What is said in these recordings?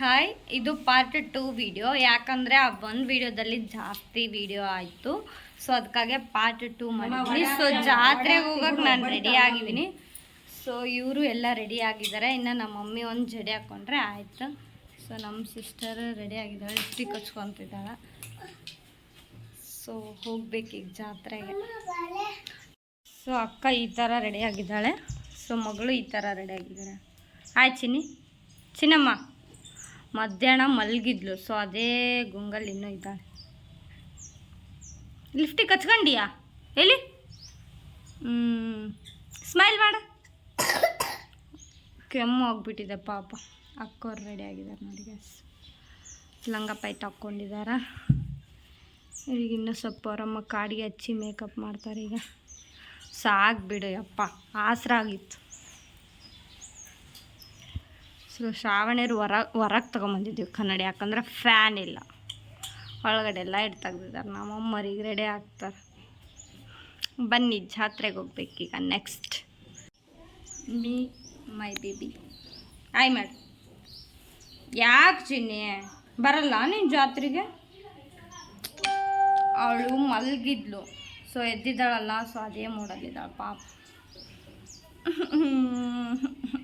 Hi ಇದು part two video ಯಾಕಂದರೆ ಆ ಒಂದು ವಿಡಿಯೋದಲ್ಲಿ ಜಾಸ್ತಿ ವಿಡಿಯೋ ಆಯಿತು. ಸೊ ಅದಕ್ಕಾಗಿ ಪಾರ್ಟ್ ಟೂ ಮಾಡಿದ್ವಿ. ಸೊ ಜಾತ್ರೆಗೆ ಹೋಗೋಕೆ ನಾನು ರೆಡಿ ಆಗಿದ್ದೀನಿ. ಸೊ ಇವರು ಎಲ್ಲ ರೆಡಿ ಆಗಿದ್ದಾರೆ. ಇನ್ನು ನಮ್ಮ ಮಮ್ಮಿ ಒಂದು ಜಡೆ ಹಾಕ್ಕೊಂಡ್ರೆ ಆಯಿತು. ಸೊ ನಮ್ಮ ಸಿಸ್ಟರ್ ರೆಡಿ ಆಗಿದ್ದಾಳೆ. ಲಿಪ್ಸ್ಟಿಕ್ ಹಚ್ಕೊತಿದ್ದಾಳೆ. ಸೊ ಈಗ ಜಾತ್ರೆಗೆ. ಸೊ ಅಕ್ಕ ಈ ಥರ ರೆಡಿ ಆಗಿದ್ದಾಳೆ. ಸೊ ಮಗಳು ಈ ಥರ ರೆಡಿ ಆಗಿದ್ದಾರೆ. ಆಯ್ತು ಚಿನ್ನಿ. ಚಿನ್ನಮ್ಮ. ಮಧ್ಯಾಹ್ನ ಮಲಗಿದ್ಲು. ಸೊ ಅದೇ ಗುಂಗಲ್ ಇನ್ನೂ ಇದ್ದಾಳೆ. ಲಿಫ್ಟಿಗೆ ಕಚ್ಕೊಂಡಿಯಾ? ಎಲ್ಲಿ? ಸ್ಮೈಲ್ ಮಾಡ. ಕೆಮ್ಮು ಹೋಗ್ಬಿಟ್ಟಿದೆ ಪಾಪ. ಅಕ್ಕೋರು ರೆಡಿ ಆಗಿದ್ದಾರೆ ನೋಡಿ ಗ್ಯಾಸ್ ಲಂಗ ಪೈಟ್ ಹಾಕ್ಕೊಂಡಿದ್ದಾರೆ? ಈಗ ಇನ್ನೂ ಸ್ವಲ್ಪ ಅವರಮ್ಮ ಕಾಡಿಗೆ ಹಚ್ಚಿ ಮೇಕಪ್ ಮಾಡ್ತಾರೆ ಈಗ. ಸಾಕು ಬಿಡು ಯಪ್ಪ. ಆಸರ ಆಗಿತ್ತು. ಸೊ ಶ್ರಾವಣರು ಹೊರ ಹೊರಗೆ ತೊಗೊಂಬಂದಿದ್ದೀವಿ ಕನ್ನಡಿ. ಯಾಕಂದ್ರೆ ಫ್ಯಾನ್ ಇಲ್ಲ. ಒಳಗಡೆ ಲೈಟ್ ತೆಗ್ದಿದ್ದಾರೆ ನಮ್ಮಮ್ಮರಿಗೆ ರೆಡಿ ಆಗ್ತಾರೆ. ಬನ್ನಿ, ಜಾತ್ರೆಗೆ ಹೋಗ್ಬೇಕೀಗ ನೆಕ್ಸ್ಟ್ ಮೀ ಮೈ ಬೇಬಿ ಆಯ್ ಮಾಡಿ ಯಾಕೆ ಚಿನ್ನಿ ಬರಲ್ಲ ನೀನು ಜಾತ್ರೆಗೆ? ಅವಳು ಮಲಗಿದ್ಲು. ಸೊ ಎದ್ದಿದ್ದಾಳಲ್ಲ ಸೊ ಅದೇ ಮೂಡಲ್ಲಿದ್ದಾಳೆ ಪಾಪ.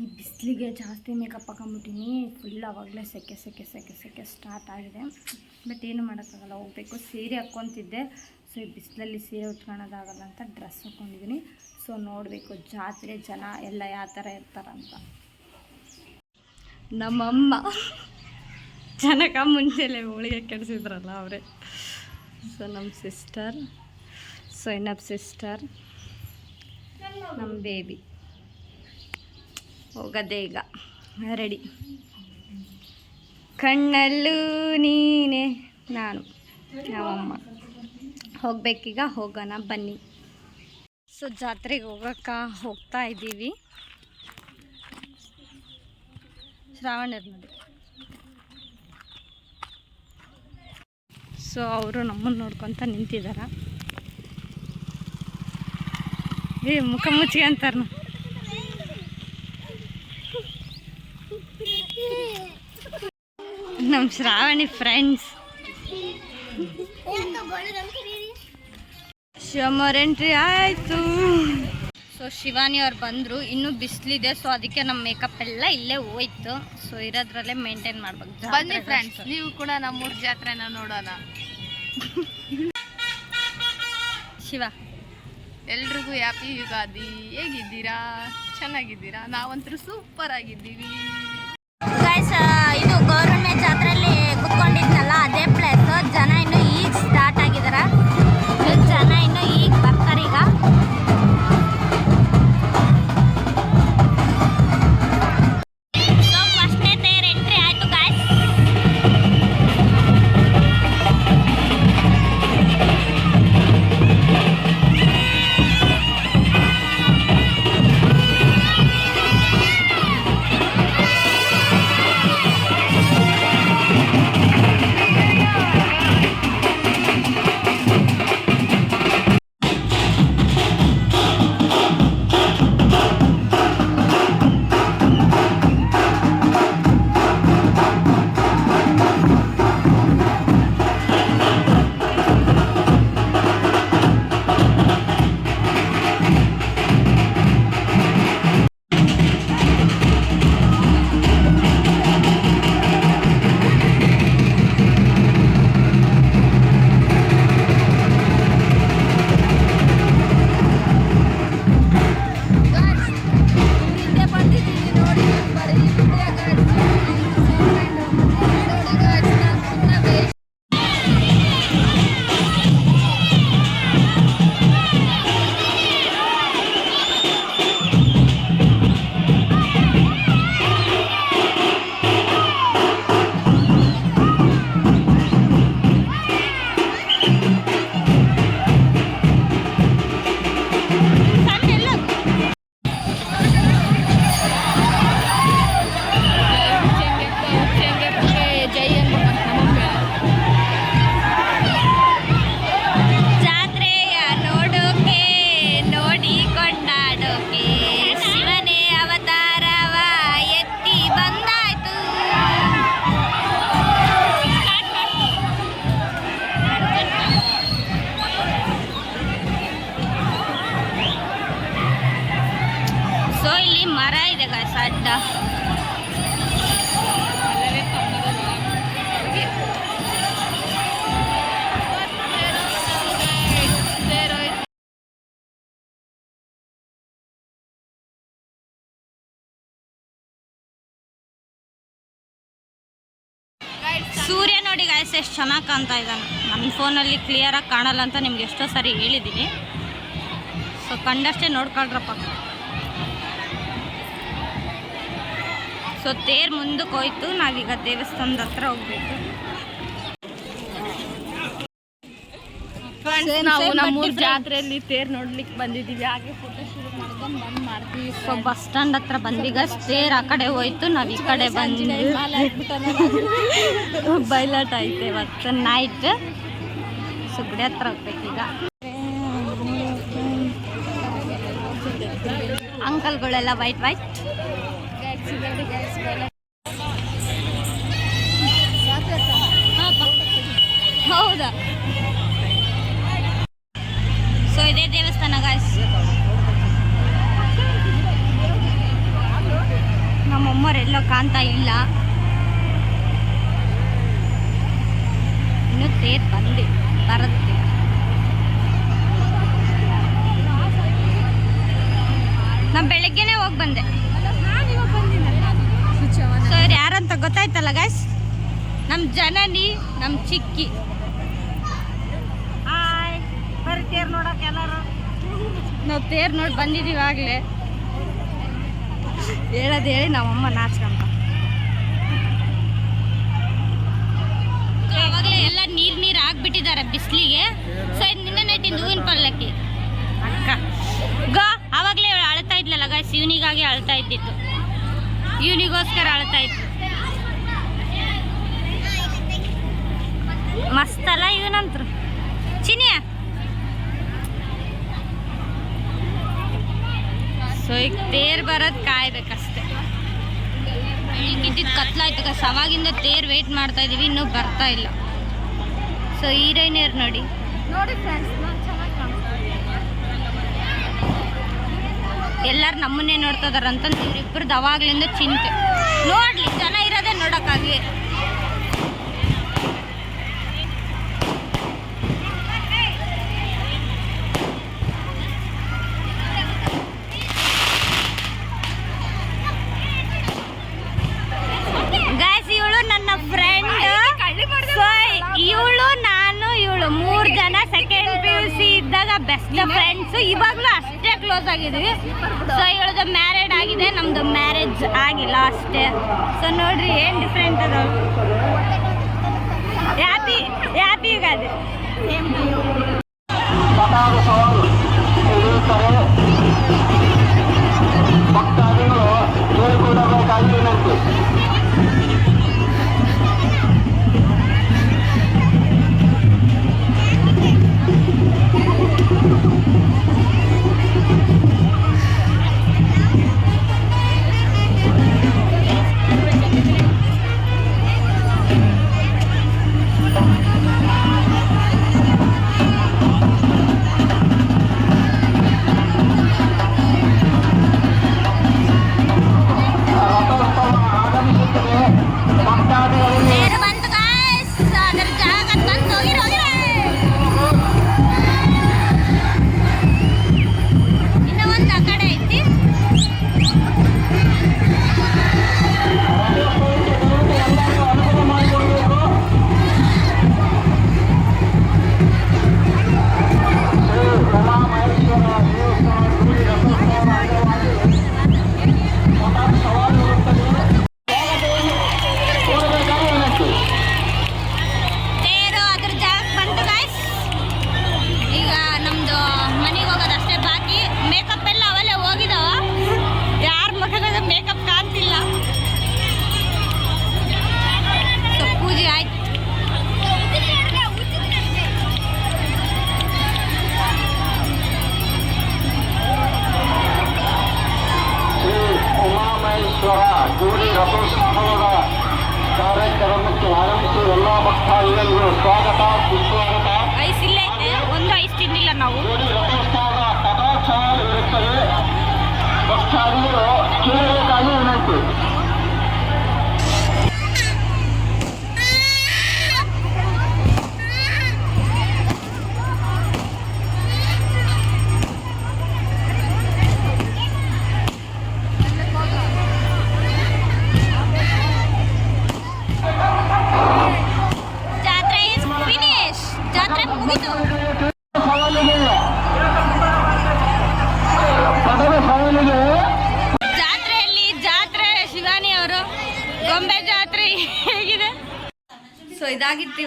ಈ ಬಿಸಿಲಿಗೆ ಜಾಸ್ತಿ ಮೇಕಪ್ ಹಾಕೊಂಬಿಟ್ಟಿನಿ ಫುಲ್ ಆವಾಗಲೇ ಸೆಕೆ ಸೆಕೆ ಸೆಕೆ ಸೆಕೆ ಸ್ಟಾರ್ಟ್ ಆಗಿದೆ. ಬಟ್ ಏನು ಮಾಡೋಕ್ಕಾಗಲ್ಲ, ಹೋಗ್ಬೇಕು. ಸೀರೆ ಹಾಕ್ಕೊತಿದ್ದೆ. ಸೊ ಈ ಬಿಸಿಲಲ್ಲಿ ಸೀರೆ ಉಟ್ಕೊಳೋದಾಗಲ್ಲ ಅಂತ ಡ್ರೆಸ್ ಹಾಕ್ಕೊಂಡಿದ್ದೀನಿ ಸೊ ನೋಡಬೇಕು, ಜಾತ್ರೆ ಜನ ಎಲ್ಲ ಯಾವ ಥರ ಇರ್ತಾರಂತ. ನಮ್ಮಮ್ಮ ಜನಕ ಮುಂಚೆಲೆ ಹೋಳಿಗೆ ಕೆಡಿಸಿದ್ರಲ್ಲ ಅವರೇ. ಸೊ ನಮ್ಮ ಸಿಸ್ಟರ್ ಸೊ ಇನ್ನೊಬ್ಬ ಸಿಸ್ಟರ್ ನಮ್ಮ ಬೇಬಿ ಹೋಗದೆ ಈಗ. ರೆಡಿ. ಕಣ್ಣಲ್ಲೂ ನೀನೇ ನಾನು, ನಮ್ಮಮ್ಮ. ಹೋಗ್ಬೇಕೀಗ, ಹೋಗೋಣ, ಬನ್ನಿ. ಸೊ, ಜಾತ್ರೆಗೆ ಹೋಗೋಕ್ಕೆ ಹೋಗ್ತಾ ಇದ್ದೀವಿ. ಶ್ರಾವಣರ್ ನೋಡಿ ಸೊ, ಅವರು ನಮ್ಮನ್ನು ನೋಡ್ಕೊತ ನಿಂತಿದ್ದಾರೆ ಏ, ಮುಖ ಮುಚ್ಚಿಗೆ ಅಂತಾರ ನಮ್ಮ ಶ್ರಾವಣಿ ಫ್ರೆಂಡ್ಸ್ ಶಿವಮೊಗ್ಗ ಎಂಟ್ರಿ ಆಯಿತು. ಸೊ ಶಿವಾನಿ ಅವ್ರು ಬಂದರು. ಇನ್ನೂ ಬಿಸಿಲಿದೆ ಸೊ ಅದಕ್ಕೆ ನಮ್ಮ ಮೇಕಪ್ ಎಲ್ಲ ಇಲ್ಲೇ ಹೋಯ್ತು. ಸೊ ಇರೋದ್ರಲ್ಲೇ ಮೇಂಟೈನ್ ಮಾಡ್ಬೇಕು. ಬನ್ನಿ ಫ್ರೆಂಡ್ಸ್ ನೀವು ಕೂಡ ನಮ್ಮೂರ ಜಾತ್ರೆನ ನೋಡೋಣ. ಶಿವ. ಎಲ್ರಿಗೂ ಹ್ಯಾಪಿ ಯುಗಾದಿ. ಹೇಗಿದ್ದೀರಾ? ಚೆನ್ನಾಗಿದ್ದೀರಾ? ನಾವಂತರೂ ಸೂಪರ್ ಆಗಿದ್ದೀವಿ. ಇದು ಜಾತ್ರೆಯಲ್ಲಿ ದೇ ಎಷ್ಟು ಚೆನ್ನಾಗಿ ಕಾಣ್ತಾ ಇದ್ದಾನೆ. ನನ್ನ ಫೋನಲ್ಲಿ ಕ್ಲಿಯರಾಗಿ ಕಾಣಲ್ಲ ಅಂತ ನಿಮ್ಗೆ ಎಷ್ಟೋ ಸಾರಿ ಹೇಳಿದ್ದೀನಿ ಸೊ ಕಂಡಷ್ಟೇ ನೋಡ್ಕೊಳ್ರಪ್ಪ. ಸೊ ತೇರ್ ಮುಂದಕ್ಕೆ ಹೋಯ್ತು. ನಾವೀಗ ದೇವಸ್ಥಾನದ ಹತ್ರ ಹೋಗ್ಬೇಕು. ನಾವು ನಮ್ಮೂರ್ ಜಾತ್ರೆಯಲ್ಲಿ ತೇರ್ ನೋಡ್ಲಿಕ್ಕೆ ಬಂದಿದ್ದೀವಿ. ಹಾಗೆ ಫೋಟೋ ಶೂಟ್ ಮಾಡ್ಕೊಂಡು ಬಂದ್ ಸೊ ಬಸ್ ಸ್ಟ್ಯಾಂಡ್ ಹತ್ರ ಬಂದೀಗ ಸ್ಟೇರ್ ಆ ಕಡೆ ಹೋಯ್ತು, ನಾವು ಈ ಕಡೆ ಬಂದು ಬೈಲಾಟ್ ಐತೆ ಇವತ್ತು ನೈಟ್ ಸೊ ಗುಡಿ ಹತ್ರ ಹೋಗ್ಬೇಕೀಗ ಅಂಕಲ್ಗಳೆಲ್ಲ ವೈಟ್ ವೈಟ್ ಕಾಣ್ತಾ ಇಲ್ಲ. ಇನ್ನು ತೇರ್ ಬಂದೆ ಬರುತ್ತೆ. ನಾ ಬೆಳಗ್ಗೆನೆ ಹೋಗಿ ಬಂದೆ. ಸೊ ಇವ್ರು ಯಾರಂತ ಗೊತ್ತಾಯ್ತಲ್ಲ ಗಾಯ್ಸ್ ನಮ್ಮ ಜನನಿ ನಮ್ಮ ಚಿಕ್ಕಿ. ಹಾಯ್ ಬರ್ರಿ ತೇರ್ ನೋಡಕ್ಕೆ ಎಲ್ಲರೂ? ನಾವು ತೇರ್ ನೋಡಿ ಬಂದಿದ್ದೀವಿ ಆಗಲೇ ಹೇಳೋದು ಹೇಳಿ ನಮ್ಮಮ್ಮ ನಾಚ್ಕೊಂತ ಅವಾಗಲೇ ಎಲ್ಲ ನೀರು ನೀರು ಹಾಕ್ಬಿಟ್ಟಿದ್ದಾರೆ ಬಿಸಿಲಿಗೆ ಸೊ ಇದು ನಿನ್ನೆ ನೈಟಿಂದ ಹೂವಿನ ಪಲ್ಲಕ್ಕಿ ಅಕ್ಕ ಗೋ ಆವಾಗಲೇ ಇವಳು ಅಳ್ತಾ ಇದ್ಲಲ್ಲ ಗಾಯ್ಸ್ ಇವನಿಗಾಗಿ ಅಳ್ತಾ ಇದ್ದಿತ್ತು ಇವನಿಗೋಸ್ಕರ ಅಳ್ತಾ ಇತ್ತು ಮಸ್ತಲ್ಲ ಇವನಂತ್ರು. ಚಿನಿಯ. ಸೊ ಈಗ ತೇರ್ ಬರೋದು ಕಾಯ್ಬೇಕಷ್ಟೆ. ಇದ್ದಿದ್ ಕತ್ಲಾಯ್ತು ಸವಾಗಿಂದ ಅವಾಗಿಂದ ತೇರ್ ವೇಟ್ ಮಾಡ್ತಾ ಇದೀವಿ, ಇನ್ನೂ ಬರ್ತಾ ಇಲ್ಲ. ಸೊ ಹೀರೋಯಿನಿಯರ್ ನೋಡಿ? ನೋಡಿ ಫ್ರೆಂಡ್ಸ್ ಚೆನ್ನಾಗಿ ಎಲ್ಲರೂ ನಮ್ಮನ್ನೇ ನೋಡ್ತಾ ಇದಾರಂತ ಇವ್ರಿಬ್ರದ್ದು ಅವಾಗ್ಲಿಂದ ಚಿಂತೆ. ನೋಡ್ಲಿ ಜನ ಇರೋದೇ ನೋಡೋಕ್ಕಾಗಿ ಬೆಸ್ಟ್ ಫ್ರೆಂಡ್ಸ್ ಇವಾಗಲೂ ಅಷ್ಟೇ ಕ್ಲೋಸ್ ಆಗಿದ್ದೀವಿ. ಸೊ ಇವಳದು ಮ್ಯಾರೇಡ್ ಆಗಿದೆ ನಮ್ದು ಮ್ಯಾರೇಜ್ ಆಗಿಲ್ಲ ಅಷ್ಟೇ. ಸೊ ನೋಡ್ರಿ ಏನು ಡಿಫ್ರೆಂಟ್ ಅದ? Happy happy Ugadi.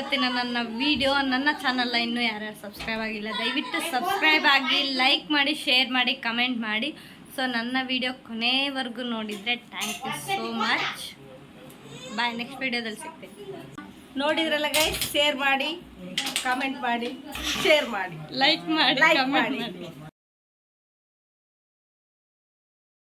ಇವತ್ತಿನ ನನ್ನ ವಿಡಿಯೋ ನನ್ನ ಚಾನಲ್ನ ಇನ್ನೂ ಯಾರ್ಯಾರು ಸಬ್ಸ್ಕ್ರೈಬ್ ಆಗಿಲ್ಲ ದಯವಿಟ್ಟು ಸಬ್ಸ್ಕ್ರೈಬ್ ಆಗಿ ಲೈಕ್ ಮಾಡಿ ಶೇರ್ ಮಾಡಿ ಕಮೆಂಟ್ ಮಾಡಿ. ಸೊ ನನ್ನ ವಿಡಿಯೋ ಕೊನೆವರೆಗೂ ನೋಡಿದರೆ thank you so much bye next ವಿಡಿಯೋದಲ್ಲಿ ಸಿಗ್ತೀನಿ. ನೋಡಿದ್ರಲ್ಲ ಗೈಸ್ ಶೇರ್ ಮಾಡಿ ಕಮೆಂಟ್ ಮಾಡಿ ಶೇರ್ ಮಾಡಿ. ಲೈಕ್ ಮಾಡಿ ಲೈಕ್ ಮಾಡಿ.